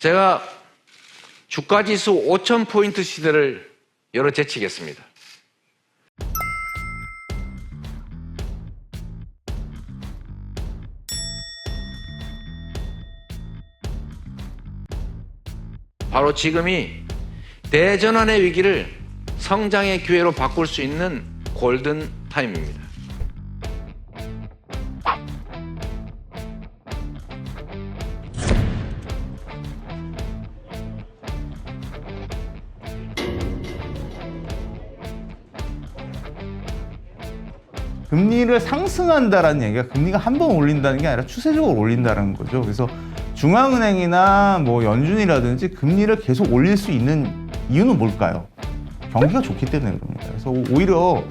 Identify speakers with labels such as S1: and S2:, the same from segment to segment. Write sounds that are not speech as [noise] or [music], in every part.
S1: 제가 주가지수 5,000포인트 시대를 열어 제치겠습니다. 바로 지금이 대전환의 위기를 성장의 기회로 바꿀 수 있는 골든 타임입니다.
S2: 금리를 상승한다라는 얘기가 금리가 한 번 올린다는 게 아니라 추세적으로 올린다는 거죠. 그래서 중앙은행이나 뭐 연준이라든지 금리를 계속 올릴 수 있는 이유는 뭘까요? 경기가 좋기 때문에 그럽니다. 그래서 오히려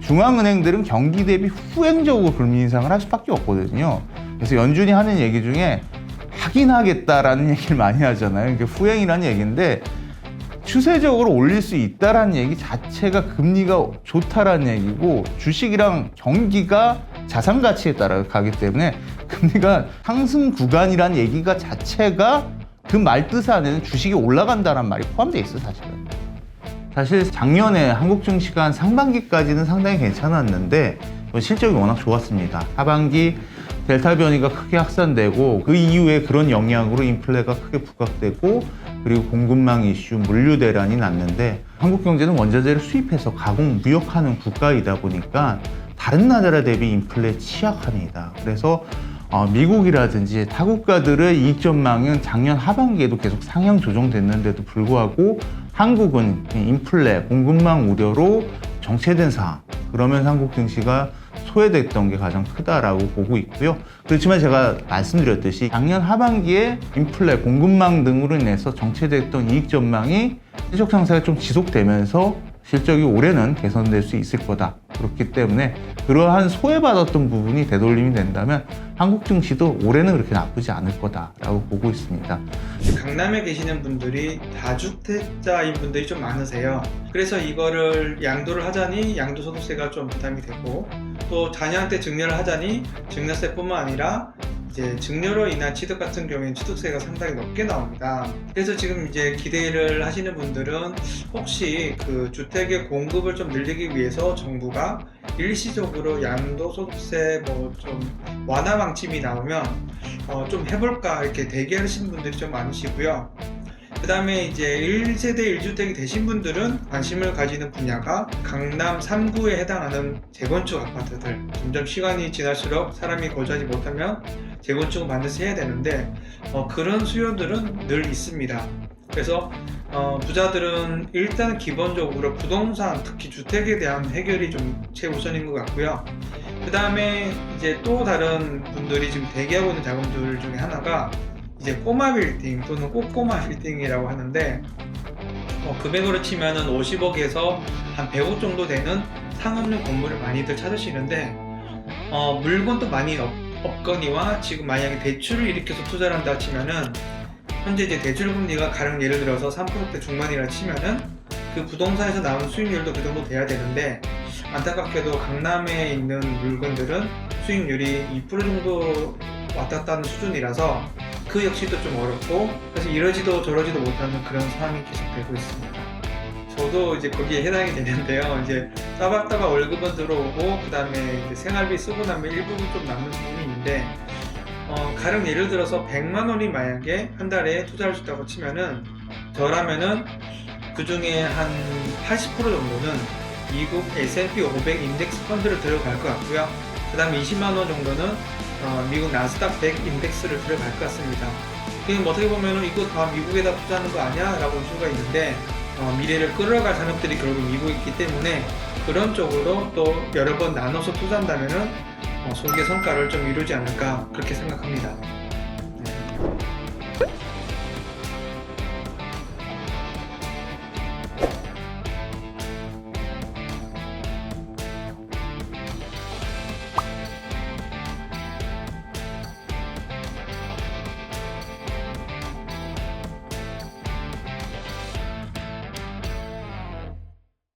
S2: 중앙은행들은 경기 대비 후행적으로 금리 인상을 할 수밖에 없거든요. 그래서 연준이 하는 얘기 중에 하긴 하겠다라는 [laughs] 얘기를 많이 하잖아요. 이게 후행이라는 얘기인데 추세적으로 올릴 수 있다라는 얘기 자체가 금리가 좋다라는 얘기고 주식이랑 경기가 자산 가치에 따라 가기 때문에 금리가 상승 구간이라는 얘기가 자체가 그 말뜻 안에는 주식이 올라간다는 말이 포함되어 있어 사실은. 사실 작년에 한국 증시가 한 상반기까지는 상당히 괜찮았는데 실적이 워낙 좋았습니다. 하반기 델타 변이가 크게 확산되고 그 이후에 그런 영향으로 인플레가 크게 부각되고 그리고 공급망 이슈, 물류 대란이 났는데 한국 경제는 원자재를 수입해서 가공, 무역하는 국가이다 보니까 다른 나라 대비 인플레 취약합니다. 그래서 어, 미국이라든지 타국가들의 이익 전망은 작년 하반기에도 계속 상향 조정됐는데도 불구하고 한국은 인플레, 공급망 우려로 정체된 상황. 그러면서 한국 증시가 소외됐던 게 가장 크다라고 보고 있고요. 그렇지만 제가 말씀드렸듯이 작년 하반기에 인플레, 공급망 등으로 인해서 정체됐던 이익 전망이 실적 상승이 좀 지속되면서 실적이 올해는 개선될 수 있을 거다. 그렇기 때문에 그러한 소외받았던 부분이 되돌림이 된다면 한국 증시도 올해는 그렇게 나쁘지 않을 거다라고 보고 있습니다.
S3: 강남에 계시는 분들이 다주택자인 분들이 좀 많으세요. 그래서 이거를 양도를 하자니 양도소득세가 좀 부담이 되고 또 자녀한테 증여를 하자니 증여세뿐만 아니라 이제 증여로 인한 취득 같은 경우에는 취득세가 상당히 높게 나옵니다. 그래서 지금 이제 기대를 하시는 분들은 혹시 그 주택의 공급을 좀 늘리기 위해서 정부가 일시적으로 양도소득세 뭐 좀 완화 방침이 나오면 어, 좀 해볼까 이렇게 대기하시는 분들이 좀 많으시고요. 그 다음에 이제 1세대 1주택이 되신 분들은 관심을 가지는 분야가 강남 3구에 해당하는 재건축 아파트들. 점점 시간이 지날수록 사람이 거주하지 못하면 재건축을 반드시 해야 되는데 어, 그런 수요들은 늘 있습니다. 그래서 어, 부자들은 일단 기본적으로 부동산, 특히 주택에 대한 해결이 좀 최우선인 것 같고요. 그 다음에 이제 또 다른 분들이 지금 대기하고 있는 자금들 중에 하나가 이제 꼬마 빌딩 또는 꼬꼬마 빌딩이라고 하는데 어, 금액으로 치면 은 50억에서 한 100억 정도 되는 상업용 건물을 많이들 찾으시는데 어, 물건도 많이 없, 없거니와 지금 만약에 대출을 일으켜서 투자를 한다 치면은 현재 이제 대출 금리가 가령 예를 들어서 3%대 중반이라 치면은 그 부동산에서 나온 수익률도 그 정도 돼야 되는데 안타깝게도 강남에 있는 물건들은 수익률이 2% 정도 왔다 갔다 하는 수준이라서 그 역시도 좀 어렵고 그래서 이러지도 저러지도 못하는 그런 상황이 계속되고 있습니다. 저도 이제 거기에 해당이 되는데요. 이제 따박따박 월급은 들어오고 그 다음에 생활비 쓰고 나면 일부분 좀 남는 부분이 있는데 어, 가령 예를 들어서 100만 원이 만약에 한 달에 투자할 수 있다고 치면은 저라면은 그 중에 한 80% 정도는 미국 S&P 500 인덱스 펀드를 들어갈 것 같고요. 그 다음에 20만 원 정도는 어, 미국 나스닥 100 인덱스를 들어갈 것 같습니다. 그럼 어떻게 보면은 이거 다 미국에다 투자하는 거 아니야? 라고 볼 수가 있는데 어, 미래를 끌어갈 산업들이 결국 미국에 있기 때문에 그런 쪽으로 또 여러 번 나눠서 투자한다면 은 어, 소기의 성과를 좀 이루지 않을까 그렇게 생각합니다. 네.